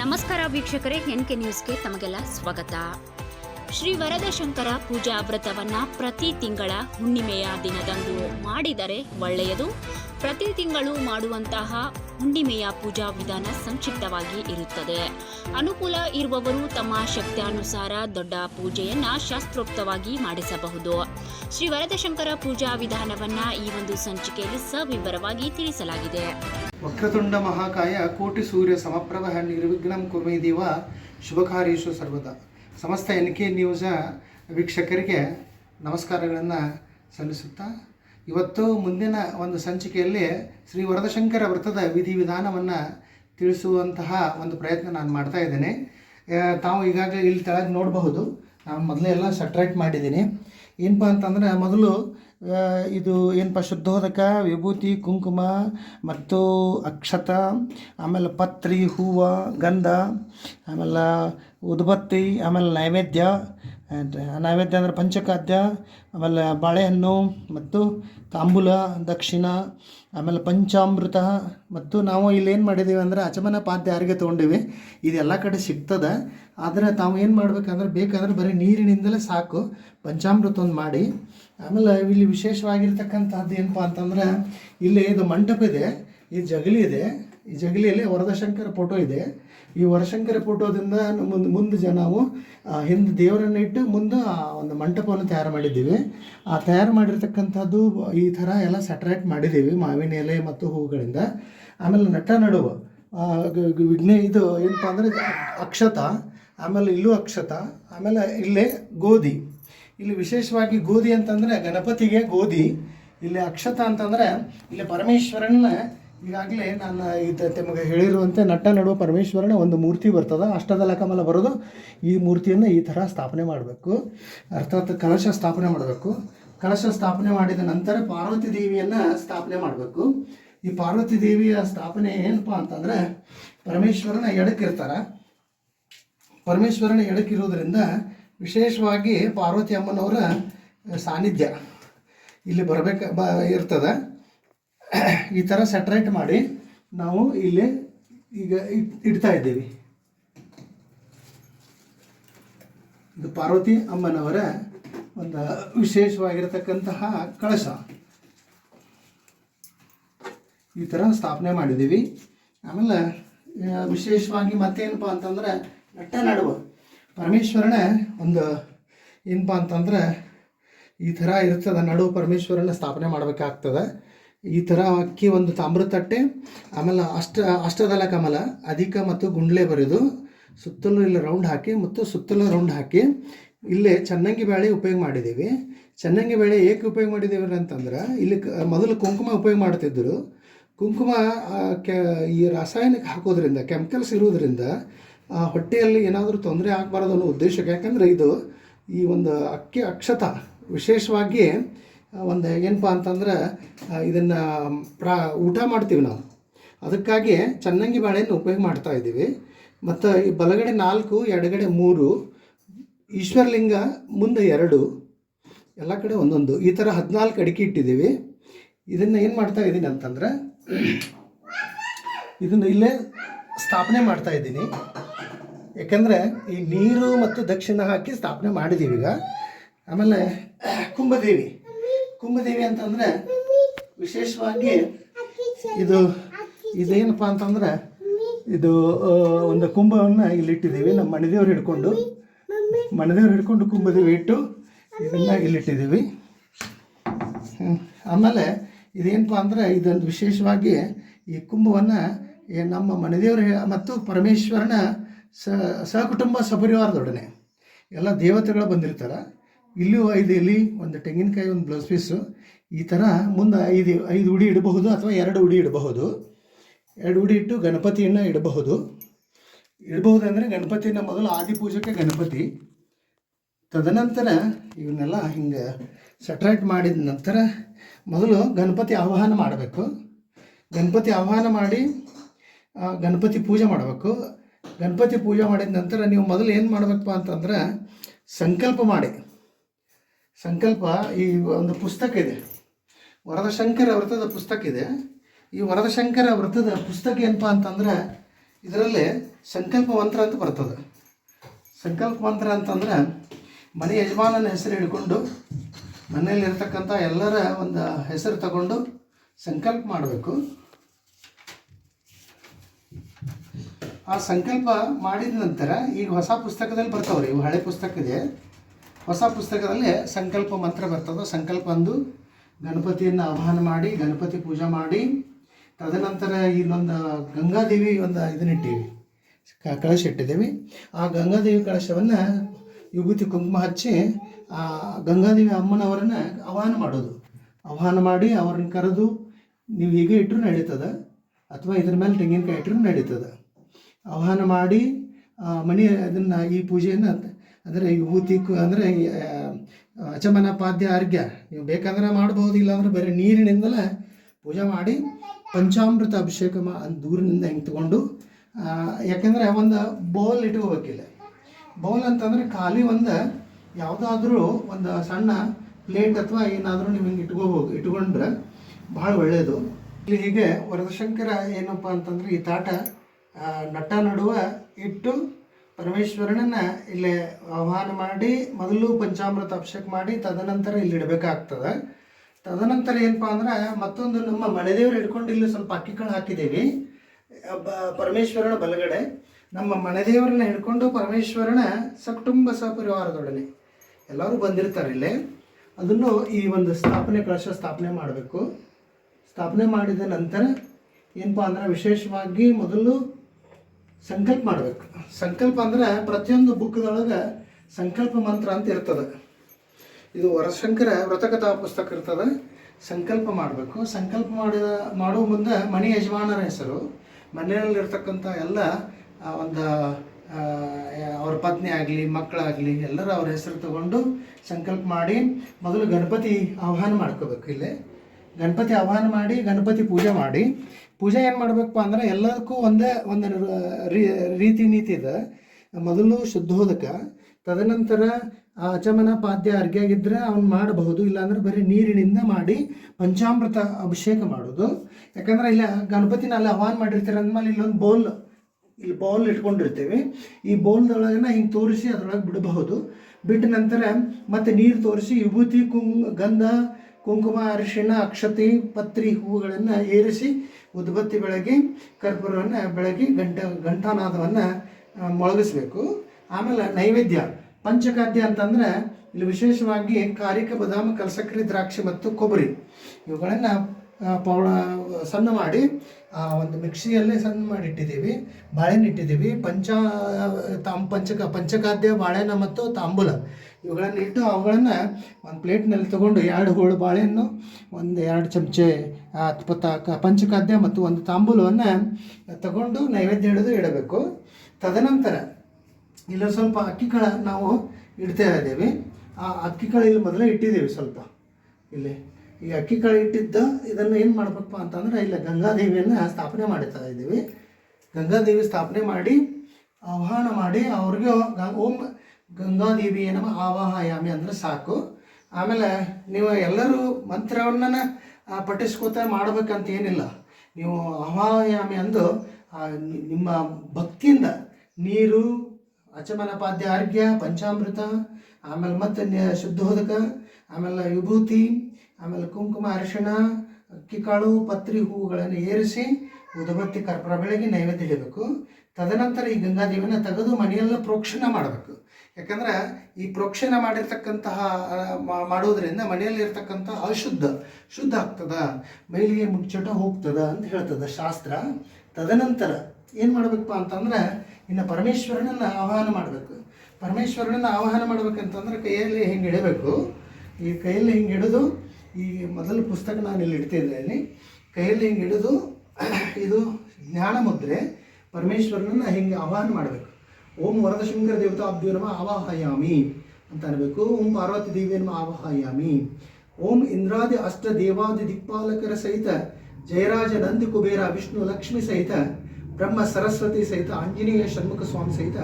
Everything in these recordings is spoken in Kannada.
ನಮಸ್ಕಾರ ವೀಕ್ಷಕರೇ ಎನ್ ಕೆ ನ್ಯೂಸ್ಗೆ ತಮಗೆಲ್ಲ ಸ್ವಾಗತ. ಶ್ರೀ ವರದಶಂಕರ ಪೂಜಾ ವ್ರತವನ್ನ ಪ್ರತಿ ತಿಂಗಳ ಹುಣ್ಣಿಮೆಯ ದಿನದಂದು ಮಾಡಿದರೆ ಒಳ್ಳೆಯದು. ಪ್ರತಿ ತಿಂಗಳು ಮಾಡುವಂತಹ ಹುಣ್ಣಿಮೆಯ ಪೂಜಾ ವಿಧಾನ ಸಂಕ್ಷಿಪ್ತವಾಗಿ ಇರುತ್ತದೆ. ಅನುಕೂಲ ಇರುವವರು ತಮ್ಮ ಶಕ್ತ್ಯಾನುಸಾರ ದೊಡ್ಡ ಪೂಜೆಯನ್ನ ಶಾಸ್ತ್ರೋಕ್ತವಾಗಿ ಮಾಡಿಸಬಹುದು. ಶ್ರೀ ವರದಶಂಕರ ಪೂಜಾ ವಿಧಾನವನ್ನ ಈ ಒಂದು ಸಂಚಿಕೆಯಲ್ಲಿ ಸವಿವರವಾಗಿ ತಿಳಿಸಲಾಗಿದೆ. ವಕ್ರತುಂಡ ಮಹಾಕಾಯ ಕೋಟಿ ಸೂರ್ಯ ಸಮಪ್ರಭ ನಿರ್ವಿಘ್ನಂ ಶುಭ ಕಾರ್ಯೇಶು ಸರ್ವದ. ಸಮಸ್ತ ಎನ್ ಕೆ ನ್ಯೂಸ ವೀಕ್ಷಕರಿಗೆ ನಮಸ್ಕಾರಗಳನ್ನು ಸಲ್ಲಿಸುತ್ತಾ ಇವತ್ತು ಮುಂದಿನ ಒಂದು ಸಂಚಿಕೆಯಲ್ಲಿ ಶ್ರೀ ವರದಶಂಕರ ವ್ರತದ ವಿಧಿವಿಧಾನವನ್ನು ತಿಳಿಸುವಂತಹ ಒಂದು ಪ್ರಯತ್ನ ನಾನು ಮಾಡ್ತಾ ಇದ್ದೇನೆ. ತಾವು ಈಗಾಗಲೇ ಇಲ್ಲಿ ತೆಳಗೆ ನೋಡಬಹುದು. ನಾನು ಮೊದಲೇ ಎಲ್ಲ ಸಟ್ರೈಟ್ ಮಾಡಿದ್ದೀನಿ. ಏನಪ್ಪ ಅಂತಂದರೆ ಮೊದಲು ಇದು ಏನಪ್ಪ, ಶುದ್ಧೋದಕ, ವಿಭೂತಿ, ಕುಂಕುಮ ಮತ್ತು ಅಕ್ಷತ, ಆಮೇಲೆ ಪತ್ರಿ, ಹೂವು, ಗಂಧ, ಆಮೇಲೆ ಉದ್ಬತ್ತಿ, ಆಮೇಲೆ ನೈವೇದ್ಯ ನೈವೇದ್ಯ ಅಂದರೆ ಪಂಚಖಾದ್ಯ ಆಮೇಲೆ ಬಾಳೆಹಣ್ಣು ಮತ್ತು ತಾಂಬೂಲ, ದಕ್ಷಿಣ, ಆಮೇಲೆ ಪಂಚಾಮೃತ ಮತ್ತು ನಾವು ಇಲ್ಲಿ ಏನು ಮಾಡಿದ್ದೀವಿ ಅಂದರೆ ಅಚಮನ ಪಾದ್ಯ ಯಾರಿಗೆ ತೊಗೊಂಡಿವಿ ಇದೆಲ್ಲ ಕಡೆ ಸಿಗ್ತದೆ. ಆದರೆ ತಾವು ಏನು ಮಾಡಬೇಕಂದ್ರೆ ಬೇಕಾದ್ರೆ ಬರೀ ನೀರಿನಿಂದಲೇ ಸಾಕು. ಪಂಚಾಮೃತ ಒಂದು ಮಾಡಿ. ಆಮೇಲೆ ಇಲ್ಲಿ ವಿಶೇಷವಾಗಿರ್ತಕ್ಕಂಥದ್ದು ಏನಪ್ಪ ಅಂತಂದ್ರೆ ಇಲ್ಲಿ ಇದು ಮಂಟಪ ಇದೆ, ಈ ಜಗಲಿ ಇದೆ. ಈ ಜಗಲಿಯಲ್ಲಿ ವರದಶಂಕರ ಫೋಟೋ ಇದೆ. ಈ ವರಶಂಕರ ಫೋಟೋದಿಂದ ಮುಂದೆ ಮುಂದೆ ಜನ ನಾವು ಹಿಂದೆ ದೇವರನ್ನು ಇಟ್ಟು ಮುಂದೆ ಒಂದು ಮಂಟಪವನ್ನು ತಯಾರು ಮಾಡಿದ್ದೀವಿ. ಆ, ತಯಾರು ಮಾಡಿರ್ತಕ್ಕಂಥದ್ದು ಈ ಥರ ಎಲ್ಲ ಸೆಟ್ರೇಟ್ ಮಾಡಿದ್ದೀವಿ, ಮಾವಿನ ಎಲೆ ಮತ್ತು ಹೂವುಗಳಿಂದ ಆಮೇಲೆ ನಟ ನಡುವ ವಿಘ್ನೆ, ಇದು ಏನಪ್ಪ ಅಂದರೆ, ಅಕ್ಷತ, ಆಮೇಲೆ ಇಲ್ಲೂ ಅಕ್ಷತ, ಆಮೇಲೆ ಇಲ್ಲೇ ಗೋಧಿ. ಇಲ್ಲಿ ವಿಶೇಷವಾಗಿ ಗೋಧಿ ಅಂತಂದರೆ ಗಣಪತಿಗೆ ಗೋಧಿ, ಇಲ್ಲಿ ಅಕ್ಷತ ಅಂತಂದರೆ ಇಲ್ಲಿ ಪರಮೇಶ್ವರನ ಈಗಾಗಲೇ ನಾನು ಇದು ತಮಗೆ ಹೇಳಿರುವಂತೆ ನಟ್ಟ ನಡುವ ಪರಮೇಶ್ವರನ ಒಂದು ಮೂರ್ತಿ ಬರ್ತದೆ ಅಷ್ಟದಲ ಕಮಲ ಬರೋದು ಈ ಮೂರ್ತಿಯನ್ನು ಈ ಥರ ಸ್ಥಾಪನೆ ಮಾಡಬೇಕು. ಅರ್ಥಾತ್ ಕಲಶ ಸ್ಥಾಪನೆ ಮಾಡಬೇಕು. ಕಲಶ ಸ್ಥಾಪನೆ ಮಾಡಿದ ನಂತರ ಪಾರ್ವತಿ ದೇವಿಯನ್ನು ಸ್ಥಾಪನೆ ಮಾಡಬೇಕು. ಈ ಪಾರ್ವತಿ ದೇವಿಯ ಸ್ಥಾಪನೆ ಏನಪ್ಪ ಅಂತಂದರೆ, ಪರಮೇಶ್ವರನ ಎಡಕ್ಕಿರ್ತಾರೆ. ಪರಮೇಶ್ವರನ ಎಡಕ್ಕಿರೋದ್ರಿಂದ ವಿಶೇಷವಾಗಿ ಪಾರ್ವತಿ ಅಮ್ಮನವರ ಸಾನ್ನಿಧ್ಯ ಇಲ್ಲಿ ಬರಬೇಕು, ಬ, ಇರ್ತದೆ. ಈ ಥರ ಸೆಟ್ರೇಟ್ ಮಾಡಿ ನಾವು ಇಲ್ಲಿ ಈಗ ಇಡ್ತಾ ಇದ್ದೀವಿ. ಇದು ಪಾರ್ವತಿ ಅಮ್ಮನವರ ಒಂದು ವಿಶೇಷವಾಗಿರತಕ್ಕಂತಹ ಕಳಶ. ಈ ಥರ ಸ್ಥಾಪನೆ ಮಾಡಿದ್ದೀವಿ. ಆಮೇಲೆ ವಿಶೇಷವಾಗಿ ಮತ್ತೇನಪ್ಪ ಅಂತಂದ್ರೆ ನಟ್ಟ ನಡುವ. ಪರಮೇಶ್ವರನ ಒಂದು ಏನಪ್ಪ ಅಂತಂದ್ರೆ ಈ ಥರ ಇರ್ತದೆ ನಡು ಪರಮೇಶ್ವರನ ಸ್ಥಾಪನೆ ಮಾಡಬೇಕಾಗ್ತದೆ. ಈ ಥರ ಅಕ್ಕಿ ಒಂದು ತಾಮ್ರ ತಟ್ಟೆ ಆಮೇಲೆ ಅಷ್ಟ ಅಷ್ಟದಲ ಕಮಲ, ಅಧಿಕ ಮತ್ತು ಗುಂಡ್ಲೆ ಬರೆದು ಸುತ್ತಲೂ ಇಲ್ಲಿ ರೌಂಡ್ ಹಾಕಿ ಮತ್ತು ಸುತ್ತಲೂ ರೌಂಡ್ ಹಾಕಿ ಇಲ್ಲೇ ಚನ್ನಂಗಿ ಬೇಳೆ ಉಪಯೋಗ ಮಾಡಿದ್ದೀವಿ ಚನ್ನಂಗಿ ಬೇಳೆ ಏಕೆ ಉಪಯೋಗ ಮಾಡಿದ್ದೀವಿ ಅಂತಂದ್ರೆ ಇಲ್ಲಿ ಮೊದಲು ಕುಂಕುಮ ಉಪಯೋಗ ಮಾಡ್ತಿದ್ದರು ಕುಂಕುಮ ಕೆ, ಈ ರಾಸಾಯನಿಕ ಹಾಕೋದ್ರಿಂದ ಕೆಮಿಕಲ್ಸ್ ಇರೋದ್ರಿಂದ ಹೊಟ್ಟೆಯಲ್ಲಿ ಏನಾದರೂ ತೊಂದರೆ ಆಗಬಾರ್ದು ಅನ್ನೋ ಉದ್ದೇಶಕ್ಕೆ, ಯಾಕಂದರೆ ಇದು ಈ ಒಂದು ಅಕ್ಕಿ ಅಕ್ಷತ ವಿಶೇಷವಾಗಿ ಒಂದು ಏನಪ್ಪ ಅಂತಂದ್ರೆ ಇದನ್ನು ಪ್ರಾ, ಊಟ ಮಾಡ್ತೀವಿ ನಾವು. ಅದಕ್ಕಾಗಿ ಚನ್ನಂಗಿ ಬಾಳೆಯನ್ನು ಉಪಯೋಗ ಮಾಡ್ತಾ ಇದ್ದೀವಿ. ಮತ್ತು ಈ ಬಲಗಡೆ ನಾಲ್ಕು, ಎಡಗಡೆ ಮೂರು, ಈಶ್ವರಲಿಂಗ ಮುಂದೆ ಎರಡು, ಎಲ್ಲ ಕಡೆ ಒಂದೊಂದು. ಈ ಥರ ಹದಿನಾಲ್ಕು ಅಡಿಕೆ ಇಟ್ಟಿದ್ದೀವಿ. ಇದನ್ನು ಏನು ಮಾಡ್ತಾ ಇದ್ದೀನಿ ಅಂತಂದರೆ, ಇದನ್ನು ಇಲ್ಲೇ ಸ್ಥಾಪನೆ ಮಾಡ್ತಾ ಇದ್ದೀನಿ. ಯಾಕಂದರೆ ಈ ನೀರು ಮತ್ತು ದಕ್ಷಿಣ ಹಾಕಿ ಸ್ಥಾಪನೆ ಮಾಡಿದ್ದೀವಿ ಈಗ. ಆಮೇಲೆ ಕುಂಭದೇವಿ. ಕುಂಭದೇವಿ ಅಂತಂದ್ರೆ ವಿಶೇಷವಾಗಿ ಇದು ಇದೇನಪ್ಪ ಅಂತಂದ್ರೆ ಇದು ಒಂದು ಕುಂಭವನ್ನು ಇಲ್ಲಿಟ್ಟಿದ್ದೀವಿ ನಮ್ಮ ಮನೆದೇವ್ರು ಹಿಡ್ಕೊಂಡು ಮನೆದೇವ್ರು ಹಿಡ್ಕೊಂಡು ಕುಂಭದೇವಿ ಇಟ್ಟು ಇದನ್ನ ಇಲ್ಲಿ ಇಟ್ಟಿದ್ದೀವಿ. ಆಮೇಲೆ ಇದೇನಪ್ಪ ಅಂದ್ರೆ ಇದೊಂದು ವಿಶೇಷವಾಗಿ ಈ ಕುಂಭವನ್ನು ನಮ್ಮ ಮನೆದೇವರು ಮತ್ತು ಪರಮೇಶ್ವರನ ಸ ಸಹಕುಟುಂಬ ಸಪರಿವಾರದೊಡನೆ ಎಲ್ಲ ದೇವತೆಗಳು ಬಂದಿರ್ತಾರೆ. ಇಲ್ಲಿಯೂ ಐದು ಇಲ್ಲಿ ಒಂದು ತೆಂಗಿನಕಾಯಿ, ಒಂದು ಬ್ಲೌಸ್ ಪೀಸು ಈ ಥರ ಮುಂದೆ ಐದು ಐದು ಉಡಿ ಇಡಬಹುದು ಅಥವಾ ಎರಡು ಉಡಿ ಇಡಬಹುದು. ಎರಡು ಉಡಿ ಇಟ್ಟು ಗಣಪತಿಯನ್ನು ಇಡಬಹುದು. ಇಡಬಹುದು ಅಂದರೆ ಗಣಪತಿನ ಮೊದಲು ಆದಿಪೂಜಕ ಗಣಪತಿ. ತದನಂತರ ಇವನ್ನೆಲ್ಲ ಹಿಂಗೆ ಸಟ್ರೇಟ್ ಮಾಡಿದ ನಂತರ ಮೊದಲು ಗಣಪತಿ ಆಹ್ವಾನ ಮಾಡಬೇಕು. ಗಣಪತಿ ಆಹ್ವಾನ ಮಾಡಿ ಗಣಪತಿ ಪೂಜೆ ಮಾಡಬೇಕು. ಗಣಪತಿ ಪೂಜೆ ಮಾಡಿದ ನಂತರ ನೀವು ಮೊದಲು ಏನು ಮಾಡಬೇಕಪ್ಪ ಅಂತಂದ್ರೆ ಸಂಕಲ್ಪ ಮಾಡಿ. ಸಂಕಲ್ಪ ಈ ಒಂದು ಪುಸ್ತಕ ಇದೆ. ವರದಶಂಕರ ವೃತ್ತದ ಪುಸ್ತಕ ಇದೆ. ಈ ವರದಶಂಕರ ವ್ರತದ ಪುಸ್ತಕ ಏನಪ್ಪ ಅಂತಂದ್ರೆ ಇದರಲ್ಲಿ ಸಂಕಲ್ಪ ಮಂತ್ರ ಅಂತ ಬರ್ತದೆ. ಸಂಕಲ್ಪ ಮಂತ್ರ ಅಂತಂದ್ರೆ ಮನೆ ಯಜಮಾನನ ಹೆಸರು ಹಿಡ್ಕೊಂಡು ಮನೆಯಲ್ಲಿರ್ತಕ್ಕಂಥ ಎಲ್ಲರ ಒಂದು ಹೆಸರು ತಗೊಂಡು ಸಂಕಲ್ಪ ಮಾಡಬೇಕು. ಆ ಸಂಕಲ್ಪ ಮಾಡಿದ ನಂತರ ಈಗ ಹೊಸ ಪುಸ್ತಕದಲ್ಲಿ ಬರ್ತಾವ್ರಿ, ಇವು ಹಳೆ ಪುಸ್ತಕ ಇದೆ. ಹೊಸ ಪುಸ್ತಕದಲ್ಲಿ ಸಂಕಲ್ಪ ಮಂತ್ರ ಬರ್ತದೆ. ಸಂಕಲ್ಪ ಅಂದು ಗಣಪತಿಯನ್ನು ಆಹ್ವಾನ ಮಾಡಿ, ಗಣಪತಿ ಪೂಜೆ ಮಾಡಿ, ತದನಂತರ ಇಲ್ಲೊಂದು ಗಂಗಾದೇವಿ ಒಂದು ಇದನ್ನಿಟ್ಟೀವಿ ಕ- ಕಳಶ ಇಟ್ಟಿದ್ದೀವಿ. ಆ ಗಂಗಾದೇವಿ ಕಳಶವನ್ನು ವಿಭೂತಿ ಕುಂಕುಮ ಹಚ್ಚಿ, ಆ ಗಂಗಾದೇವಿ ಅಮ್ಮನವರನ್ನು ಆಹ್ವಾನ ಮಾಡೋದು. ಆಹ್ವಾನ ಮಾಡಿ ಅವ್ರನ್ನ ಕರೆದು, ನೀವು ಈಗ ಇಟ್ಟರು ನಡೀತದೆ. ಅಥವಾ ಇದ್ರ ಮೇಲೆ ತೆಂಗಿನಕಾಯಿ ಇಟ್ಟರು ನಡೀತದೆ. ಆಹ್ವಾನ ಮಾಡಿ ಮನೆ ಅದನ್ನು ಈ ಪೂಜೆಯನ್ನು ಅಂದರೆ ವಿಭೂತಿ ಅಂದರೆ ಅಚಮನ ಪಾದ್ಯ ಅರ್ಘ್ಯ. ನೀವು ಬೇಕಂದ್ರೆ ಮಾಡ್ಬೋದು, ಇಲ್ಲಾಂದ್ರೆ ಬೇರೆ ನೀರಿನಿಂದಲೇ ಪೂಜೆ ಮಾಡಿ ಪಂಚಾಮೃತ ಅಭಿಷೇಕ ಮಾ ದೂರಿನಿಂದ ಹಿಂಗೆ ತಗೊಂಡು ಯಾಕೆಂದರೆ ಒಂದು ಬೌಲ್ ಇಟ್ಕೋಬೇಕಿಲ್ಲ ಬೌಲ್ ಅಂತಂದರೆ ಖಾಲಿ ಒಂದು ಯಾವುದಾದ್ರೂ ಒಂದು ಸಣ್ಣ ಪ್ಲೇಟ್ ಅಥವಾ ಏನಾದರೂ ನೀವು ಹಿಂಗೆ ಇಟ್ಕೋಬೋದು ಇಟ್ಕೊಂಡ್ರೆ ಭಾಳ ಒಳ್ಳೆಯದು ಇಲ್ಲಿ ಹೀಗೆ ವರದಶಂಕರ ಏನಪ್ಪ ಅಂತಂದ್ರೆ ಈ ತಾಟ ನಟ್ಟ ನಟ ನಡುವ ಇಟ್ಟು ಪರಮೇಶ್ವರನನ್ನ ಇಲ್ಲಿ ಆಹ್ವಾನ ಮಾಡಿ, ಮೊದಲು ಪಂಚಾಮೃತ ಅಭಿಷೇಕ ಮಾಡಿ, ತದನಂತರ ಇಲ್ಲಿ ಇಡಬೇಕಾಗ್ತದೆ. ತದನಂತರ ಏನಪ್ಪಾ ಅಂದ್ರೆ ಮತ್ತೊಂದು ನಮ್ಮ ಮನೆದೇವ್ರು ಹಿಡ್ಕೊಂಡು ಇಲ್ಲಿ ಸ್ವಲ್ಪ ಅಕ್ಕಿ ಕಾಳು ಹಾಕಿದ್ದೀವಿ ಪರಮೇಶ್ವರನ ಬಲಗಡೆ. ನಮ್ಮ ಮನೆದೇವರನ್ನ ಹಿಡ್ಕೊಂಡು ಪರಮೇಶ್ವರನ ಸಕುಟುಂಬ ಸಪರಿವಾರದೊಡನೆ ಎಲ್ಲರೂ ಬಂದಿರ್ತಾರೆ ಇಲ್ಲಿ. ಅದನ್ನು ಈ ಒಂದು ಸ್ಥಾಪನೆ ಕಳಶ ಸ್ಥಾಪನೆ ಮಾಡಬೇಕು. ಸ್ಥಾಪನೆ ಮಾಡಿದ ನಂತರ ಏನಪ್ಪಾ ಅಂದ್ರೆ ವಿಶೇಷವಾಗಿ ಮೊದಲು ಸಂಕಲ್ಪ ಮಾಡಬೇಕು. ಸಂಕಲ್ಪ ಅಂದ್ರೆ ಪ್ರತಿಯೊಂದು ಬುಕ್ದೊಳಗೆ ಸಂಕಲ್ಪ ಮಂತ್ರ ಅಂತ ಇರ್ತದೆ. ಇದು ವರಶಂಕರ ವ್ರತಕಥಾ ಪುಸ್ತಕ ಇರ್ತದೆ. ಸಂಕಲ್ಪ ಮಾಡಬೇಕು. ಸಂಕಲ್ಪ ಮಾಡಿದ, ಮಾಡುವ ಮುಂದೆ ಮನೆ ಯಜಮಾನರ ಹೆಸರು. ಮನೆಯಲ್ಲಿರ್ತಕ್ಕಂಥ ಎಲ್ಲ ಒಂದು ಅವ್ರ ಪತ್ನಿ ಆಗಲಿ, ಮಕ್ಕಳಾಗಲಿ, ಎಲ್ಲರೂ ಅವ್ರ ಹೆಸರು ತಗೊಂಡು ಸಂಕಲ್ಪ ಮಾಡಿ ಮೊದಲು ಗಣಪತಿ ಆಹ್ವಾನ ಮಾಡ್ಕೋಬೇಕು ಇಲ್ಲೇ. ಗಣಪತಿ ಆಹ್ವಾನ ಮಾಡಿ ಗಣಪತಿ ಪೂಜೆ ಮಾಡಿ ಪೂಜೆ ಏನು ಮಾಡಬೇಕಪ್ಪ ಅಂದ್ರೆ ಎಲ್ಲದಕ್ಕೂ ಒಂದೇ ಒಂದು ರೀತಿ ನೀತಿ ಇದೆ. ಮೊದಲು ಶುದ್ಧೋದಕ ತದನಂತರ ಆ ಅಚಮನ ಪಾದ್ಯ ಅರ್ಘ್ಯಾಗಿದ್ದರೆ ಅವ್ನು ಮಾಡಬಹುದು, ಇಲ್ಲಾಂದ್ರೆ ಬರೀ ನೀರಿನಿಂದ ಮಾಡಿ ಪಂಚಾಮೃತ ಅಭಿಷೇಕ ಮಾಡೋದು. ಯಾಕಂದ್ರೆ ಇಲ್ಲಿ ಗಣಪತಿನ ಅಲ್ಲಿ ಆಹ್ವಾನ ಮಾಡಿರ್ತಾರೆ, ಅಂದಮೇಲೆ ಇಲ್ಲೊಂದು ಬೌಲ್, ಇಲ್ಲಿ ಬೌಲ್ ಇಟ್ಕೊಂಡಿರ್ತೀವಿ. ಈ ಬೌಲ್ದೊಳಗನ ಹಿಂಗೆ ತೋರಿಸಿ ಅದ್ರೊಳಗೆ ಬಿಡಬಹುದು. ಬಿಟ್ಟ ನಂತರ ಮತ್ತೆ ನೀರು ತೋರಿಸಿ ವಿಭೂತಿ ಕುಂ ಗಂಧ ಕುಂಕುಮ ಅರಿಶಿಣ ಅಕ್ಷತೆ ಪತ್ರಿ ಹೂವುಗಳನ್ನು ಏರಿಸಿ ಉದ್ಬತ್ತಿ ಬೆಳಗಿ ಕರ್ಪೂರವನ್ನು ಬೆಳಗಿ ಗಂಟ ಘಂಟಾನಾದವನ್ನು ಮೊಳಗಿಸ್ಬೇಕು. ಆಮೇಲೆ ನೈವೇದ್ಯ ಪಂಚಖಾದ್ಯ ಅಂತಂದ್ರೆ ಇಲ್ಲಿ ವಿಶೇಷವಾಗಿ ಕಾರಿಕ, ಬದಾಮ, ಕಲಸಕ್ರಿ, ದ್ರಾಕ್ಷಿ ಮತ್ತು ಕೊಬ್ಬರಿ ಇವುಗಳನ್ನು ಪೌಡ ಸಣ್ಣ ಮಾಡಿ, ಆ, ಒಂದು ಮಿಕ್ಸಿಯಲ್ಲೇ ಸಣ್ಣ ಮಾಡಿ ಇಟ್ಟಿದ್ದೀವಿ. ಬಾಳೆಹಣ್ಣು ಇಟ್ಟಿದ್ದೀವಿ. ಪಂಚ, ತಾಮ್ ಪಂಚಕ ಪಂಚಖಾದ್ಯ ಬಾಳೆಹಣ್ಣು ಮತ್ತು ತಾಂಬೂಲ. ಇವುಗಳನ್ನು ಇಟ್ಟು ಅವುಗಳನ್ನು ಒಂದು ಪ್ಲೇಟ್ನಲ್ಲಿ ತಗೊಂಡು ಎರಡು ಹೋಳು ಬಾಳೆಹಣ್ಣು, ಒಂದು ಎರಡು ಚಮಚೆ ಪತ- ಕ- ಪಂಚಖಾದ್ಯ ಮತ್ತು ಒಂದು ತಾಂಬೂಲವನ್ನು ತಗೊಂಡು ನೈವೇದ್ಯ ಹಿಡಿದು ಇಡಬೇಕು. ತದನಂತರ ಇಲ್ಲ ಸ್ವಲ್ಪ ಅಕ್ಕಿ ಕಾಳು ನಾವು ಇಡ್ತಾ ಇದ್ದೀವಿ. ಆ ಅಕ್ಕಿ ಕಾಳು ಇಲ್ಲಿ ಮೊದಲೇ ಇಟ್ಟಿದ್ದೀವಿ ಸ್ವಲ್ಪ. ಇಲ್ಲಿ ಈ ಅಕ್ಕಿ ಕಾಳು ಇಟ್ಟಿದ್ದ ಇದನ್ನು ಏನು ಮಾಡಬೇಕಪ್ಪ ಅಂತಂದ್ರೆ ಇಲ್ಲ ಗಂಗಾದೇವಿಯನ್ನು ಸ್ಥಾಪನೆ ಮಾಡ್ತಾ ಇದ್ದೀವಿ. ಗಂಗಾದೇವಿ ಸ್ಥಾಪನೆ ಮಾಡಿ, ಆಹ್ವಾನ ಮಾಡಿ ಅವ್ರಿಗೆ ಓಂ ಗಂಗಾದೇವಿ ಏನಮ್ಮ ಆವಾಹಯಾಮಿ ಅಂದ್ರೆ ಸಾಕು. ಆಮೇಲೆ ನೀವು ಎಲ್ಲರೂ ಮಂತ್ರವನ್ನ ಪಠಿಸ್ಕೊತಾ ಮಾಡ್ಬೇಕಂತ ಏನಿಲ್ಲ. ನೀವು ಆವಾಹಯಾಮಿ ಅಂದು ನಿಮ್ಮ ಭಕ್ತಿಯಿಂದ ನೀರು ಅಚಮನ ಪಾದ್ಯ ಅರ್ಘ್ಯ ಪಂಚಾಮೃತ, ಆಮೇಲೆ ಮತ್ತೆ ಶುದ್ಧೋದಕ ಆಮೇಲೆ ವಿಭೂತಿ, ಆಮೇಲೆ ಕುಂಕುಮ ಅರಿಶಿಣ ಅಕ್ಕಿಕಾಳು, ಪತ್ರಿ ಹೂವುಗಳನ್ನು ಏರಿಸಿ, ಉದಬತ್ತಿ ಕರ್ಪರ ಬೆಳಗ್ಗೆ ನೈವೇದ್ಯ ಇಡಬೇಕು ತದನಂತರ ಈ ಗಂಗಾದೇವಿನ ತೆಗೆದು ಮನೆಯೆಲ್ಲ ಪ್ರೋಕ್ಷಣ ಮಾಡಬೇಕು. ಯಾಕಂದ್ರೆ ಈ ಪ್ರೋಕ್ಷಣ ಮಾಡಿರ್ತಕ್ಕಂತಹ ಮಾಡೋದರಿಂದ ಮನೆಯಲ್ಲಿರ್ತಕ್ಕಂಥ ಅಶುದ್ಧ, ಶುದ್ಧ ಆಗ್ತದ, ಮೈಲಿಗೆ ಮುಚ್ಚಟ ಹೋಗ್ತದ ಅಂತ ಹೇಳ್ತದ ಶಾಸ್ತ್ರ. ತದನಂತರ ಏನು ಮಾಡಬೇಕಪ್ಪ ಅಂತಂದ್ರೆ, ಇನ್ನು ಪರಮೇಶ್ವರನನ್ನು ಆಹ್ವಾನ ಮಾಡಬೇಕು. ಪರಮೇಶ್ವರನನ್ನು ಆಹ್ವಾನ ಮಾಡ್ಬೇಕಂತಂದ್ರೆ ಕೈಯಲ್ಲಿ ಹಿಂಗೆ ಹಿಡಬೇಕು ಈ ಕೈಯಲ್ಲಿ ಹಿಂಗೆ ಹಿಡಿದು ಈ ಮೊದಲ ಪುಸ್ತಕ ನಾನು ಇಲ್ಲಿ ಇಡ್ತಿದ್ದೇನೆ ಕೈಯಲ್ಲಿ ಹಿಂಗೆ ಹಿಡಿದು ಇದು ಜ್ಞಾನ ಮುದ್ರೆ ಪರಮೇಶ್ವರನನ್ನು ಹಿಂಗೆ ಆಹ್ವಾನ ಮಾಡಬೇಕು? ಓಂ ವರದಶಂಕರ ದೇವತಾಭ್ಯೋ ನಮ ಆವಾಹಯಾಮಿ ಅಂತ ಅನ್ಬೇಕು. ಓಂ ಪಾರ್ವತಿ ದೇವಿಯ ನಮ ಆವಾಹಯಾಮಿ. ಓಂ ಇಂದ್ರಾದಿ ಅಷ್ಟ ದೇವಾದಿ ದಿಕ್ಪಾಲಕರ ಸಹಿತ, ಜಯರಾಜ ನಂದಿ ಕುಬೇರ ವಿಷ್ಣು ಲಕ್ಷ್ಮಿ ಸಹಿತ, ಬ್ರಹ್ಮ ಸರಸ್ವತಿ ಸಹಿತ, ಆಂಜನೇಯ ಷಣ್ಮುಖ ಸ್ವಾಮಿ ಸಹಿತ,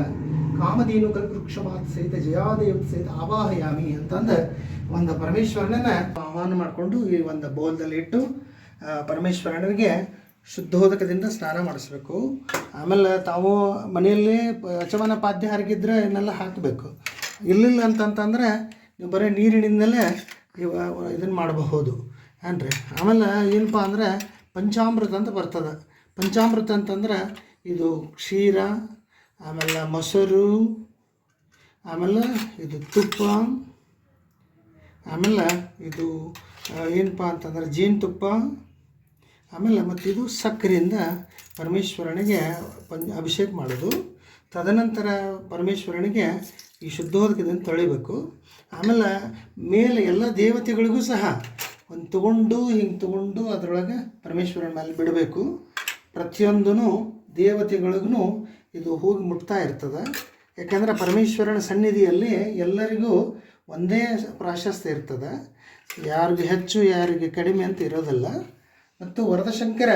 ಕಾಮಧೇನು ಕಲ್ಪವೃಕ್ಷಮಾತ್ ಸಹಿತ ಜಯಾದೇವ ಸಹಿತ ಆವಾಹಯಾಮಿ ಅಂತಂದು ಒಂದು ಪರಮೇಶ್ವರನನ್ನ ಆಹ್ವಾನ ಮಾಡಿಕೊಂಡು ಈ ಒಂದು ಬೌಲ್ದಲ್ಲಿ ಇಟ್ಟು ಪರಮೇಶ್ವರನಿಗೆ ಶುದ್ಧೋದಕದಿಂದ ಸ್ನಾನ ಮಾಡಿಸ್ಬೇಕು. ಆಮೇಲೆ ತಾವು ಮನೆಯಲ್ಲಿ ಯಚಮನ ಪಾದ್ಯ ಹರಗಿದ್ರೆ ಇವನ್ನೆಲ್ಲ ಹಾಕಬೇಕು. ಇಲ್ಲಿಲ್ಲ ಅಂತಂತಂದರೆ ನೀವು ಬರೀ ನೀರಿನಿಂದಲೇ ಇವ ಇದನ್ನು ಮಾಡಬಹುದು. ಏನ್ರಿ? ಆಮೇಲೆ ಏನಪ್ಪ ಅಂದ್ರೆ ಪಂಚಾಮೃತ ಅಂತ ಬರ್ತದೆ. ಪಂಚಾಮೃತ ಅಂತಂದ್ರೆ ಇದು ಕ್ಷೀರ, ಆಮೇಲೆ ಮೊಸರು, ಆಮೇಲೆ ಇದು ತುಪ್ಪ, ಆಮೇಲೆ ಇದು ಏನಪ್ಪ ಅಂತಂದ್ರೆ ಜೇನುತುಪ್ಪ ಆಮೇಲೆ ಮತ್ತು ಇದು ಸಕ್ಕರೆಯಿಂದ ಪರಮೇಶ್ವರನಿಗೆ ಪಂಜ ಅಭಿಷೇಕ ಮಾಡೋದು. ತದನಂತರ ಪರಮೇಶ್ವರನಿಗೆ ಈ ಶುದ್ಧೋದಕದಿಂದ ತೊಳಿಬೇಕು. ಆಮೇಲೆ ಮೇಲೆ ಎಲ್ಲ ದೇವತೆಗಳಿಗೂ ಸಹ ಒಂದು ತಗೊಂಡು ಹಿಂಗೆ ತಗೊಂಡು ಅದರೊಳಗೆ ಪರಮೇಶ್ವರನ ಮೇಲೆ ಬಿಡಬೇಕು. ಪ್ರತಿಯೊಂದೂ ದೇವತೆಗಳಿಗೂ ಇದು ಹೋಗಿ ಮುಟ್ತಾ ಇರ್ತದೆ. ಯಾಕಂದರೆ ಪರಮೇಶ್ವರನ ಸನ್ನಿಧಿಯಲ್ಲಿ ಎಲ್ಲರಿಗೂ ಒಂದೇ ಪ್ರಾಶಸ್ತ್ಯ ಇರ್ತದೆ. ಯಾರಿಗೆ ಹೆಚ್ಚು, ಯಾರಿಗೆ ಕಡಿಮೆ ಅಂತ ಇರೋದಿಲ್ಲ. ಮತ್ತು ವರದಶಂಕರ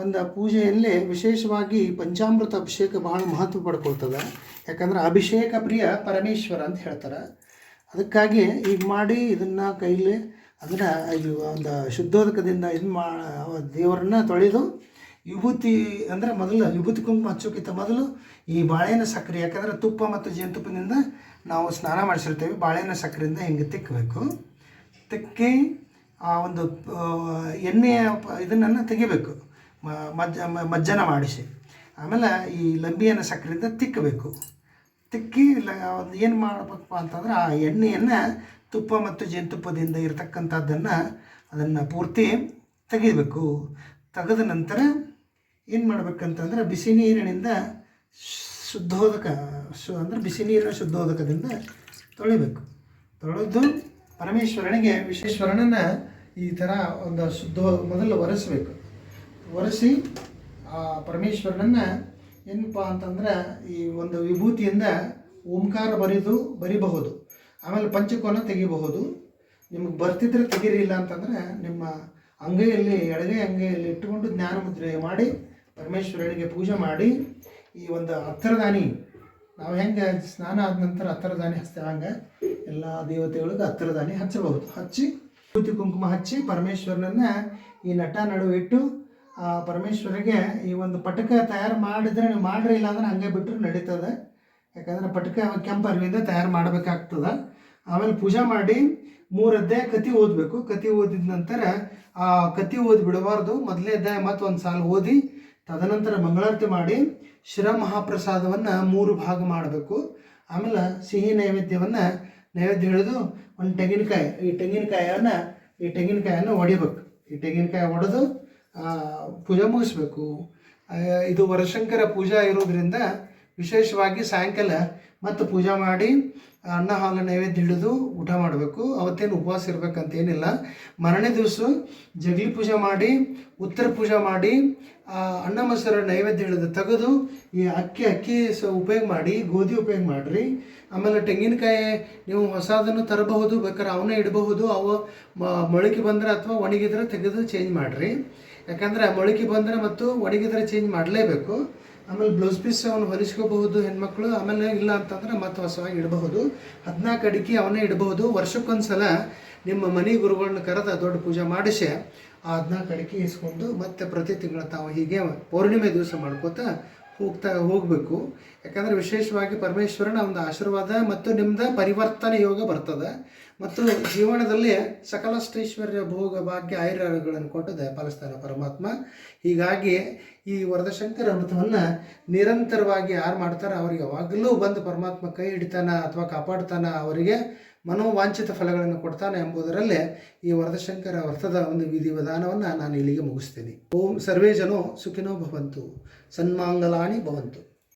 ಒಂದು ಪೂಜೆಯಲ್ಲಿ ವಿಶೇಷವಾಗಿ ಪಂಚಾಮೃತ ಅಭಿಷೇಕ ಬಹಳ ಮಹತ್ವ ಪಡ್ಕೊಳ್ತದೆ. ಯಾಕಂದ್ರೆ ಅಭಿಷೇಕ ಪ್ರಿಯ ಪರಮೇಶ್ವರ ಅಂತ ಹೇಳ್ತಾರೆ. ಅದಕ್ಕಾಗಿ ಈಗ ಮಾಡಿ ಇದನ್ನು ಕೈಲಿ ಅದನ್ನು ಇದು ಒಂದು ಶುದ್ಧೋದಕದಿಂದ ಇದು ಮಾ ದೇವರನ್ನ ತೊಳೆದು ವಿಭೂತಿ ಅಂದರೆ ಮೊದಲು ವಿಭೂತಿ ಕುಂಕುಮ ಹಚ್ಚೋಕ್ಕಿಂತ ಮೊದಲು ಈ ಬಾಳೆಹಣ್ಣು ಸಕ್ಕರೆ ಯಾಕಂದರೆ ತುಪ್ಪ ಮತ್ತು ಜೇನುತುಪ್ಪದಿಂದ ನಾವು ಸ್ನಾನ ಮಾಡಿಸಿರ್ತೇವೆ. ಬಾಳೆಹಣ್ಣು ಸಕ್ಕರೆಯಿಂದ ಹಿಂಗೆ ತಿಕ್ಕಬೇಕು ತಿಕ್ಕಿ ಆ ಒಂದು ಎಣ್ಣೆಯ ಇದನ್ನು ತೆಗಿಬೇಕು ಮಜ್ಜ ಮಜ್ಜನ ಮಾಡಿಸಿ. ಆಮೇಲೆ ಈ ಲಂಬಿಯನ್ನು ಸಕ್ಕರೆಯಿಂದ ತಿಕ್ಕಬೇಕು. ತಿಕ್ಕಿ ಒಂದು ಏನು ಮಾಡಬೇಕಪ್ಪ ಅಂತಂದ್ರೆ ಆ ಎಣ್ಣೆಯನ್ನು ತುಪ್ಪ ಮತ್ತು ಜೇನುತುಪ್ಪದಿಂದ ಇರತಕ್ಕಂಥದ್ದನ್ನು ಅದನ್ನು ಪೂರ್ತಿ ತೆಗಿಬೇಕು ತೆಗೆದ ನಂತರ ಏನು ಮಾಡ್ಬೇಕಂತಂದ್ರೆ ಬಿಸಿ ನೀರಿನಿಂದ ಶುದ್ಧೋದಕ, ಶು, ಅಂದರೆ ಬಿಸಿ ನೀರಿನ ಶುದ್ಧೋದಕದಿಂದ ತೊಳಿಬೇಕು. ತೊಳೆದು ಪರಮೇಶ್ವರನಿಗೆ ವಿಶ್ವೇಶ್ವರನನ್ನು ಈ ಥರ ಒಂದು ಶುದ್ಧ ಮೊದಲು ಒರೆಸಬೇಕು. ಒರೆಸಿ ಆ ಪರಮೇಶ್ವರನನ್ನು ಏನಪ್ಪ ಅಂತಂದ್ರೆ ಈ ಒಂದು ವಿಭೂತಿಯಿಂದ ಓಂಕಾರ ಬರೆದು ಬರಿಬಹುದು. ಆಮೇಲೆ ಪಂಚಕೋನ ತೆಗಿಬಹುದು. ನಿಮಗೆ ಬರ್ತಿದ್ರೆ ತೆಗೀರಿಲ್ಲ ಅಂತಂದ್ರೆ ನಿಮ್ಮ ಅಂಗೈಯಲ್ಲಿ, ಎಡಗೈ ಅಂಗೈಯಲ್ಲಿ ಇಟ್ಟುಕೊಂಡು ಜ್ಞಾನ ಮುದ್ರೆ ಮಾಡಿ ಪರಮೇಶ್ವರನಿಗೆ ಪೂಜೆ ಮಾಡಿ ಈ ಒಂದು ಹತ್ತರದಾನಿ ನಾವು ಹೆಂಗೆ ಸ್ನಾನ ಆದ ನಂತರ ಹತ್ತರದಾನಿ ಹಚ್ತೇವೆ ಹಂಗೆ, ಎಲ್ಲ ದೇವತೆಗಳಿಗೆ ಹತ್ತರದಾನಿ ಹಚ್ಚಬಹುದು. ಹಚ್ಚಿ ವಿಭೂತಿ ಕುಂಕುಮ ಹಚ್ಚಿ ಪರಮೇಶ್ವರನನ್ನ ಈ ನಟ ನಡುವೆ ಇಟ್ಟು, ಆ ಪರಮೇಶ್ವರಿಗೆ ಈ ಒಂದು ಪಟಕ ತಯಾರು ಮಾಡಿದ್ರೆ ನೀವು ಮಾಡ್ರಿ ಇಲ್ಲ ಅಂದ್ರೆ ಹಂಗೆ ಬಿಟ್ಟರೆ ನಡೀತದೆ. ಯಾಕಂದ್ರೆ ಪಟಕ ಕೆಂಪು ಅರಿವಿಂದ ತಯಾರು ಮಾಡಬೇಕಾಗ್ತದೆ. ಆಮೇಲೆ ಪೂಜೆ ಮಾಡಿ ಮೂರು ಅಧ್ಯಾಯ ಕತಿ ಓದಬೇಕು. ಕತಿ ಓದಿದ ನಂತರ ಆ ಕತಿ ಓದಿ ಬಿಡಬಾರ್ದು. ಮೊದಲೇ ಅಧ್ಯಾಯ ಮತ್ತು ಒಂದು ಸಾಲ ಓದಿ ತದನಂತರ ಮಂಗಳಾರತಿ ಮಾಡಿ ಶಿರ ಮಹಾಪ್ರಸಾದವನ್ನು ಮೂರು ಭಾಗ ಮಾಡಬೇಕು. ಆಮೇಲೆ ಸಿಹಿ ನೈವೇದ್ಯವನ್ನು ನೈವೇದ್ಯ ಹಿಡಿದು ಒಂದು ತೆಂಗಿನಕಾಯಿ, ಈ ತೆಂಗಿನಕಾಯನ್ನು ಈ ತೆಂಗಿನಕಾಯನ್ನು ಒಡಿಬೇಕು. ಈ ತೆಂಗಿನಕಾಯಿ ಒಡೆದು ಪೂಜೆ ಮುಗಿಸ್ಬೇಕು. ಇದು ವರಶಂಕರ ಪೂಜಾ ಇರೋದ್ರಿಂದ ವಿಶೇಷವಾಗಿ ಸಾಯಂಕಾಲ ಮತ್ತು ಪೂಜೆ ಮಾಡಿ ಅನ್ನ ಹಾಲು ನೈವೇದ್ಯ ಹಿಡಿದು ಊಟ ಮಾಡಬೇಕು. ಅವತ್ತೇನು ಉಪವಾಸ ಇರಬೇಕಂತೇನಿಲ್ಲ. ಮರಣೆ ದಿವಸ ಜಗಲಿ ಪೂಜೆ ಮಾಡಿ, ಉತ್ತರ ಪೂಜೆ ಮಾಡಿ ಅನ್ನ ಮೊಸರು ನೈವೇದ್ಯ ಹಿಡಿದು ತೆಗೆದು ಈ ಅಕ್ಕಿ ಅಕ್ಕಿ ಸ ಉಪಯೋಗ ಮಾಡಿ, ಗೋಧಿ ಉಪಯೋಗ ಮಾಡಿರಿ. ಆಮೇಲೆ ತೆಂಗಿನಕಾಯಿ ನೀವು ಹೊಸದನ್ನು ತರಬಹುದು, ಬೇಕಾದ್ರೆ ಅವನ್ನೇ ಇಡಬಹುದು. ಅವು ಮೊಳಕೆ ಬಂದರೆ ಅಥವಾ ಒಣಗಿದ್ರೆ ತೆಗೆದು ಚೇಂಜ್ ಮಾಡಿರಿ. ಯಾಕಂದ್ರೆ ಮೊಳಕೆ ಬಂದರೆ ಮತ್ತು ಒಣಗಿದ್ರೆ ಚೇಂಜ್ ಮಾಡಲೇಬೇಕು. ಆಮೇಲೆ ಬ್ಲೌಸ್ ಪೀಸ್ ಅವನು ಹೊಲಿಸ್ಕೋಬಹುದು ಹೆಣ್ಮಕ್ಳು, ಆಮೇಲೆ ಇಲ್ಲ ಅಂತಂದ್ರೆ ಮತ್ತೆ ಹೊಸವಾಗಿ ಇಡಬಹುದು. ಹದಿನಾಲ್ಕು ಅಡಿಕೆ ಅವನೇ ಇಡಬಹುದು. ವರ್ಷಕ್ಕೊಂದ್ಸಲ ನಿಮ್ಮ ಮನೆ ಗುರುಗಳನ್ನ ಕರೆದ ದೊಡ್ಡ ಪೂಜೆ ಮಾಡಿಸಿ ಆ ಹದಿನಾಲ್ಕು ಅಡಿಕೆ ಇಸ್ಕೊಂಡು ಮತ್ತೆ ಪ್ರತಿ ತಿಂಗಳು ತಾವು ಹೀಗೆ ಪೌರ್ಣಿಮೆ ದಿವಸ ಮಾಡ್ಕೋತಾ ಹೋಗ್ತಾ ಹೋಗಬೇಕು. ಯಾಕಂದರೆ ವಿಶೇಷವಾಗಿ ಪರಮೇಶ್ವರನ ಒಂದು ಆಶೀರ್ವಾದ ಮತ್ತು ನಿಮ್ದು ಪರಿವರ್ತನೆ ಯೋಗ ಬರ್ತದೆ. ಮತ್ತು ಜೀವನದಲ್ಲಿ ಸಕಲ ಶ್ರೀಶ್ವರ್ಯ ಭೋಗ ಭಾಗ್ಯ ಆಯುರ್ಯಗಳನ್ನು ಕೊಟ್ಟು ದಯಪಾಲಿಸ್ತಾನೆ ಪರಮಾತ್ಮ. ಹೀಗಾಗಿ ಈ ವರದಶಂಕರ ವ್ರತವನ್ನು ನಿರಂತರವಾಗಿ ಯಾರು ಮಾಡ್ತಾರೆ ಅವರಿಗೆ ಯಾವಾಗಲೂ ಬಂದು ಪರಮಾತ್ಮ ಕೈ ಹಿಡಿತಾನ ಅಥವಾ ಕಾಪಾಡ್ತಾನ ಅವರಿಗೆ ಮನೋವಾಂಛಿತ ಫಲಗಳನ್ನು ಕೊಡ್ತಾನೆ ಎಂಬುದರಲ್ಲೇ ಈ ವರದಶಂಕರ ವ್ರತದ ಒಂದು ವಿಧಿವಿಧಾನವನ್ನು ನಾನು ಇಲ್ಲಿಗೆ ಮುಗಿಸ್ತೇನೆ. ಓಂ ಸರ್ವೇ ಜನೋ ಸುಖಿನೋ ಭವಂತು. ಸನ್ಮಾಂಗಲಾಣಿ ಭವಂತು.